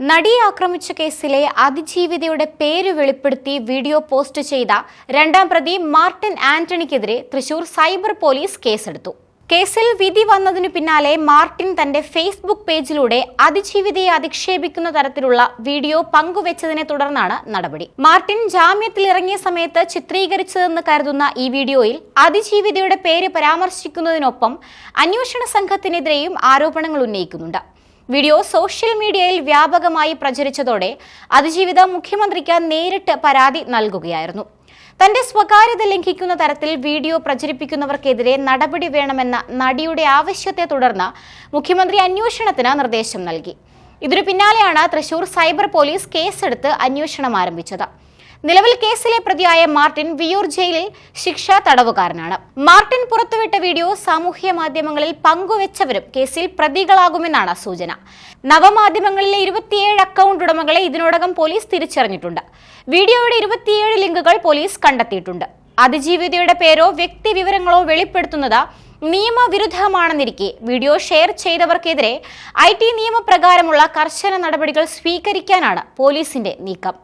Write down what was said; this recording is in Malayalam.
നടിയെ ആക്രമിച്ച കേസിലെ അതിജീവിതയുടെ പേര് വെളിപ്പെടുത്തി വീഡിയോ പോസ്റ്റ് ചെയ്ത രണ്ടാം പ്രതി മാർട്ടിൻ ആന്റണിക്കെതിരെ തൃശൂർ സൈബർ പോലീസ് കേസെടുത്തു. കേസിൽ വിധി വന്നതിനു പിന്നാലെ മാർട്ടിൻ തന്റെ ഫേസ്ബുക്ക് പേജിലൂടെ അതിജീവിതയെ അധിക്ഷേപിക്കുന്ന തരത്തിലുള്ള വീഡിയോ പങ്കുവച്ചതിനെ തുടർന്നാണ് നടപടി. മാർട്ടിൻ ജാമ്യത്തിൽ ഇറങ്ങിയ സമയത്ത് ചിത്രീകരിച്ചതെന്ന് കരുതുന്ന ഈ വീഡിയോയിൽ അതിജീവിതയുടെ പേര് പരാമർശിക്കുന്നതിനൊപ്പം അന്വേഷണ സംഘത്തിനെതിരെയും ആരോപണങ്ങൾ ഉന്നയിക്കുന്നുണ്ട്. വീഡിയോ സോഷ്യൽ മീഡിയയിൽ വ്യാപകമായി പ്രചരിച്ചതോടെ അതിജീവിത മുഖ്യമന്ത്രിക്ക് നേരിട്ട് പരാതി നൽകുകയായിരുന്നു. തന്റെ സ്വകാര്യത ലംഘിക്കുന്ന തരത്തിൽ വീഡിയോ പ്രചരിപ്പിക്കുന്നവർക്കെതിരെ നടപടി വേണമെന്ന നടിയുടെ ആവശ്യത്തെ തുടർന്ന് മുഖ്യമന്ത്രി അന്വേഷണത്തിന് നിർദ്ദേശം നൽകി. ഇതിനു പിന്നാലെയാണ് തൃശൂർ സൈബർ പോലീസ് കേസെടുത്ത് അന്വേഷണം ആരംഭിച്ചത്. നിലവിൽ കേസിലെ പ്രതിയായ മാർട്ടിൻ വിയൂർ ജയിലിൽ ശിക്ഷാ തടവുകാരനാണ്. മാർട്ടിൻ പുറത്തുവിട്ട വീഡിയോ സാമൂഹ്യ മാധ്യമങ്ങളിൽ പങ്കുവച്ചവരും കേസിൽ പ്രതികളാകുമെന്നാണ് സൂചന. നവമാധ്യമങ്ങളിലെ ഇരുപത്തിയേഴ് അക്കൗണ്ട് ഉടമകളെ ഇതിനോടകം പോലീസ് തിരിച്ചറിഞ്ഞിട്ടുണ്ട്. വീഡിയോയുടെ ഇരുപത്തിയേഴ് ലിങ്കുകൾ പോലീസ് കണ്ടെത്തിയിട്ടുണ്ട്. അതിജീവിതയുടെ പേരോ വ്യക്തി വിവരങ്ങളോ വെളിപ്പെടുത്തുന്നത് നിയമവിരുദ്ധമാണെന്നിരിക്കെ വീഡിയോ ഷെയർ ചെയ്തവർക്കെതിരെ ഐ ടി നിയമപ്രകാരമുള്ള കർശന നടപടികൾ സ്വീകരിക്കാനാണ് പോലീസിന്റെ നീക്കം.